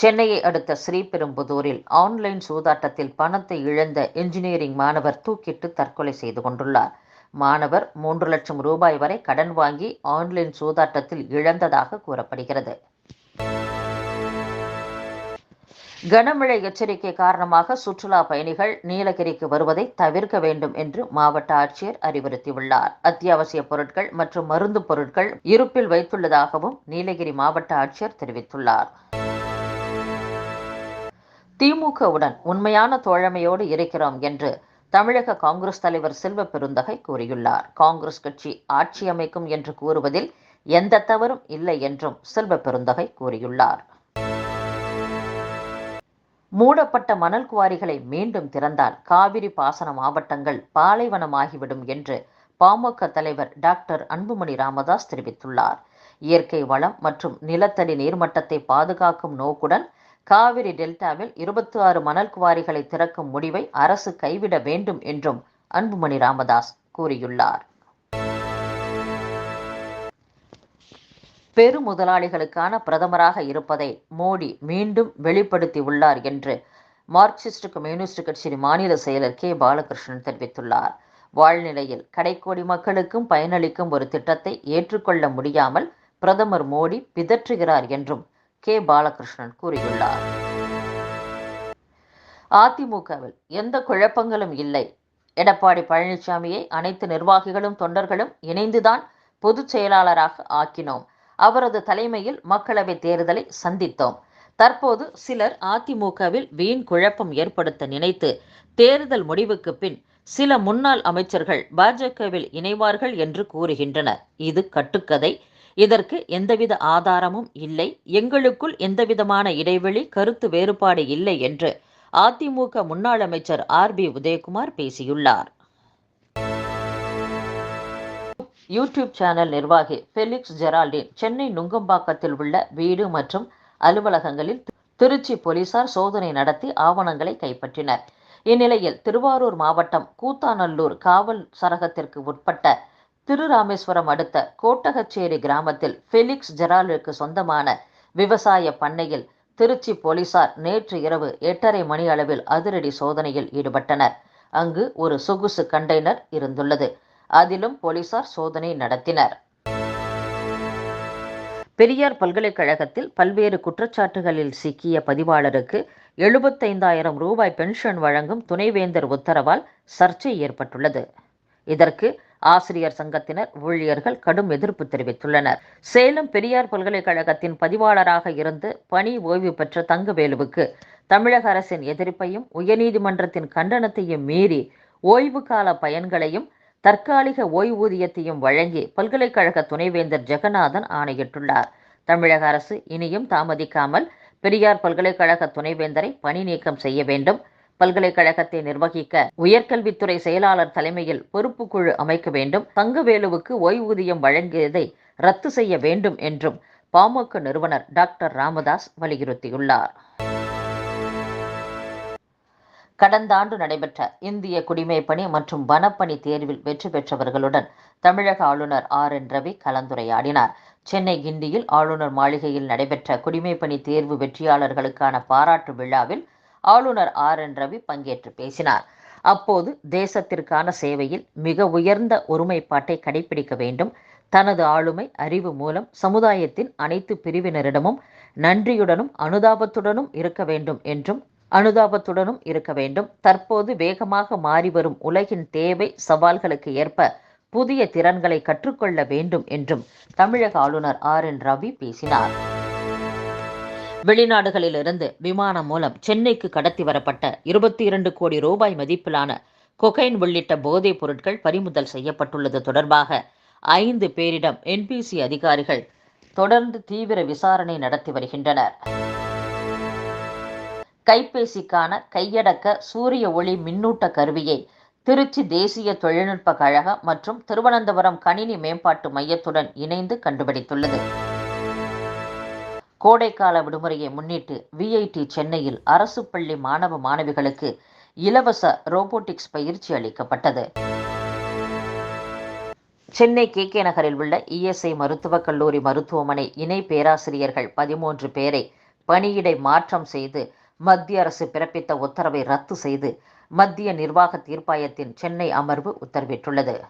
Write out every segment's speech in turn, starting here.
சென்னையை அடுத்த ஸ்ரீபெரும்புதூரில் ஆன்லைன் சூதாட்டத்தில் பணத்தை இழந்த என்ஜினியரிங் மாணவர் தூக்கிட்டு தற்கொலை செய்து கொண்டுள்ளார். மாணவர் மூன்று லட்சம் ரூபாய் வரை கடன் வாங்கி ஆன்லைன் சூதாட்டத்தில் இழந்ததாக கூறப்படுகிறது. கனமழை எச்சரிக்கை காரணமாக சுற்றுலா பயணிகள் நீலகிரிக்கு வருவதை தவிர்க்க வேண்டும் என்று மாவட்ட ஆட்சியர் அறிவுறுத்தியுள்ளார். அத்தியாவசிய பொருட்கள் மற்றும் மருந்து பொருட்கள் இருப்பில் வைத்துள்ளதாகவும் நீலகிரி மாவட்ட ஆட்சியர் தெரிவித்துள்ளார். திமுகவுடன் உண்மையான தோழமையோடு இருக்கிறோம் என்று தமிழக காங்கிரஸ் தலைவர் செல்வ பெருந்தகை கூறியுள்ளார். காங்கிரஸ் கட்சி ஆட்சி அமைக்கும் என்று கூறுவதில் எந்த தவறும் இல்லை என்றும் செல்வ பெருந்தகை கூறியுள்ளார். மூடப்பட்ட மணல் குவாரிகளை மீண்டும் திறந்தால் காவிரி பாசன மாவட்டங்கள் பாலைவனமாகிவிடும் என்று பாமக தலைவர் டாக்டர் அன்புமணி ராமதாஸ் தெரிவித்துள்ளார். இயற்கை வளம் மற்றும் நிலத்தடி நீர்மட்டத்தை பாதுகாக்கும் நோக்குடன் காவிரி டெல்டாவில் இருபத்தி ஆறு மணல் குவாரிகளை திறக்கும் முடிவை அரசு கைவிட வேண்டும் என்றும் அன்புமணி ராமதாஸ் கூறியுள்ளார். பெரு முதலாளிகளுக்கான பிரதமராக இருப்பதை மோடி மீண்டும் வெளிப்படுத்தியுள்ளார் என்று மார்க்சிஸ்ட் கம்யூனிஸ்ட் கட்சியின் மாநில செயலர் கே. பாலகிருஷ்ணன் தெரிவித்துள்ளார். வாழ்நிலையில் கடைக்கோடி மக்களுக்கும் பயனளிக்கும் ஒரு திட்டத்தை ஏற்றுக்கொள்ள முடியாமல் பிரதமர் மோடி பிதற்றுகிறார் என்றும் கே. பாலகிருஷ்ணன் கூறியுள்ளார். அதிமுகவில் எந்த குழப்பங்களும் இல்லை. எடப்பாடி பழனிசாமியை அனைத்து நிர்வாகிகளும் தொண்டர்களும் இணைந்துதான் பொதுச் செயலாளராக ஆக்கினோம். அவரது தலைமையில் மக்களவை தேர்தலை சந்தித்தோம். தற்போது சிலர் அதிமுகவில் வீண் குழப்பம் ஏற்படுத்த நினைத்து தேர்தல் முடிவுக்கு பின் சில முன்னாள் அமைச்சர்கள் பாஜகவில் இணைவார்கள் என்று கூறுகின்றனர். இது கட்டுக்கதை. இதற்கு எந்தவித ஆதாரமும் இல்லை. எங்களுக்குள் எந்தவிதமான இடைவெளி கருத்து வேறுபாடு இல்லை என்று அதிமுக முன்னாள் அமைச்சர் ஆர் பி உதயகுமார் பேசியுள்ளார். யூடியூப் சேனல் நிர்வாகி ஃபெலிக்ஸ் ஜெரால்டின் சென்னை நுங்கம்பாக்கத்தில் உள்ள வீடு மற்றும் அலுவலகங்களில் திருச்சி போலீசார் சோதனை நடத்தி ஆவணங்களை கைப்பற்றினர். இந்நிலையில் திருவாரூர் மாவட்டம் கூத்தாநல்லூர் காவல் சரகத்திற்கு உட்பட்ட திருராமேஸ்வரம் அடுத்த கோட்டகச்சேரி கிராமத்தில் ஃபெலிக்ஸ் ஜெரால்டுக்கு சொந்தமான விவசாய பண்ணையில் திருச்சி போலீசார் நேற்று இரவு எட்டரை மணி அளவில் அதிரடி சோதனையில் ஈடுபட்டனர். அங்கு ஒரு சொகுசு கண்டெய்னர் இருந்துள்ளது. அதிலும் போலீசார் சோதனை நடத்தினர். பெரியார் பல்கலைக்கழகத்தில் பல்வேறு குற்றச்சாட்டுகளில் சிக்கிய பதிவாளருக்கு எழுபத்தைந்தாயிரம் ரூபாய் பென்ஷன் வழங்கும் துணைவேந்தர் உத்தரவால் சர்ச்சை ஏற்பட்டுள்ளது. இதற்கு ஆசிரியர் சங்கத்தினர் ஊழியர்கள் கடும் எதிர்ப்பு தெரிவித்துள்ளனர். சேலம் பெரியார் பல்கலைக்கழகத்தின் பதிவாளராக இருந்து பணி ஓய்வு பெற்ற தங்கவேலுவுக்கு தமிழக அரசின் எதிர்ப்பையும் உயர்நீதிமன்றத்தின் கண்டனத்தையும் மீறி ஓய்வு கால பயன்களையும் தற்காலிக ஓய்வூதியத்தையும் வழங்கி பல்கலைக்கழக துணைவேந்தர் ஜெகநாதன் ஆணையிட்டுள்ளார். தமிழக அரசு இனியும் தாமதிக்காமல் பெரியார் பல்கலைக்கழக துணைவேந்தரை பணி நீக்கம் செய்ய வேண்டும். பல்கலைக்கழகத்தை நிர்வகிக்க உயர்கல்வித்துறை செயலாளர் தலைமையில் பொறுப்பு குழு அமைக்க வேண்டும். தங்கவேலுவுக்கு ஓய்வூதியம் வழங்கியதை ரத்து செய்ய வேண்டும் என்றும் பாமக நிறுவனர் டாக்டர் ராமதாஸ் வலியுறுத்தியுள்ளார். கடந்த ஆண்டு நடைபெற்ற இந்திய குடிமைப்பணி மற்றும் வனப்பணி தேர்வில் வெற்றி பெற்றவர்களுடன் தமிழக ஆளுநர் ஆர் என் ரவி கலந்துரையாடினார். சென்னை கிண்டியில் ஆளுநர் மாளிகையில் நடைபெற்ற குடிமைப்பணி தேர்வு வெற்றியாளர்களுக்கான பாராட்டு விழாவில் ஆளுநர் ஆர் என் ரவி பங்கேற்று பேசினார். அப்போது தேசத்திற்கான சேவையில் மிக உயர்ந்த ஒருமைப்பாட்டை கடைபிடிக்க வேண்டும். தனது ஆளுமை அறிவு மூலம் சமுதாயத்தின் அனைத்து பிரிவினரிடமும் நன்றியுடனும் அனுதாபத்துடனும் இருக்க வேண்டும் என்றும் அனுதாபத்துடனும் இருக்க வேண்டும். தற்போது வேகமாக மாறிவரும் உலகின் தேவை சவால்களுக்கு ஏற்ப புதிய திறன்களை கற்றுக்கொள்ள வேண்டும் என்றும் தமிழக ஆளுநர் ஆர் என் ரவி பேசினார். வெளிநாடுகளிலிருந்து விமானம் மூலம் சென்னைக்கு கடத்தி வரப்பட்ட இருபத்தி இரண்டு கோடி ரூபாய் மதிப்பிலான கொகைன் உள்ளிட்ட போதைப் பொருட்கள் பறிமுதல் செய்யப்பட்டுள்ளது தொடர்பாக ஐந்து பேரிடம் என்பிசி அதிகாரிகள் தொடர்ந்து தீவிர விசாரணை நடத்தி வருகின்றனர். கைபேசிக்கான கையடக்க சூரிய ஒளி மின்னூட்ட கருவியை திருச்சி தேசிய தொழில்நுட்ப கழகம் மற்றும் திருவனந்தபுரம் கணினி மேம்பாட்டு மையத்துடன் இணைந்து கண்டுபிடித்துள்ளது. கோடைக்கால விடுமுறையை முன்னிட்டு விஐடி சென்னையில் அரசு பள்ளி மாணவ மாணவிகளுக்கு இலவச ரோபோட்டிக்ஸ் பயிற்சி அளிக்கப்பட்டது. சென்னை கே கே நகரில் உள்ள இஎஸ்ஐ மருத்துவக் கல்லூரி மருத்துவமனை இணை பேராசிரியர்கள் பதிமூன்று பேரை பணியிடை மாற்றம் செய்து மத்திய அரசு பிறப்பித்த உத்தரவை ரத்து செய்து மத்திய நிர்வாக தீர்ப்பாயத்தின் சென்னை அமர்வு உத்தரவிட்டுள்ளது.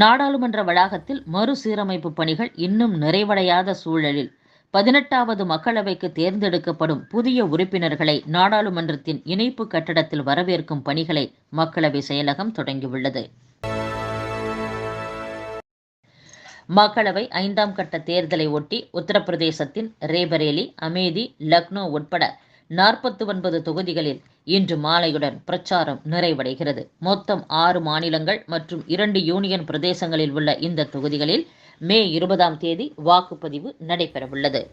நாடாளுமன்ற வளாகத்தில் மறுசீரமைப்பு பணிகள் இன்னும் நிறைவடையாத சூழலில். பதினெட்டாவது மக்களவைக்கு தேர்ந்தெடுக்கப்படும் புதிய உறுப்பினர்களை நாடாளுமன்றத்தின் இணைப்பு கட்டடத்தில் வரவேற்கும் பணிகளை மக்களவை செயலகம் தொடங்கியுள்ளது. மக்களவை ஐந்தாம் கட்ட தேர்தலை ஒட்டி உத்தரப்பிரதேசத்தின் ரேபரேலி அமேதி லக்னோ உட்பட நாற்பத்தி ஒன்பது தொகுதிகளில் இன்று மாலையுடன் பிரச்சாரம் நிறைவடைகிறது. மொத்தம் ஆறு மாநிலங்கள் மற்றும் இரண்டு யூனியன் பிரதேசங்களில் உள்ள இந்த தொகுதிகளில் மே இருபதாம் தேதி வாக்குப்பதிவு நடைபெறவுள்ளது.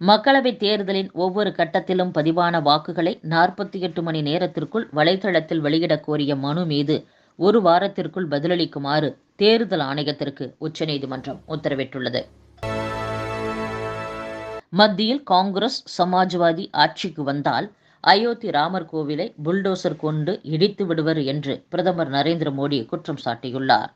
மக்களவைத் தேர்தலின் ஒவ்வொரு கட்டத்திலும் பதிவான வாக்குகளை நாற்பத்தி எட்டு மணி நேரத்திற்குள் வலைதளத்தில் வெளியிடக் கோரிய மனு மீது ஒரு வாரத்திற்குள் பதிலளிக்குமாறு தேர்தல் ஆணையத்திற்கு உச்சநீதிமன்றம் உத்தரவிட்டுள்ளது. மத்தியில் காங்கிரஸ் சமாஜ்வாதி ஆட்சிக்கு வந்தால் அயோத்தி ராமர் கோவிலை புல்டோசர் கொண்டு இடித்து விடுவர் என்று பிரதமர் நரேந்திர மோடி குற்றம் சாட்டியுள்ளார்.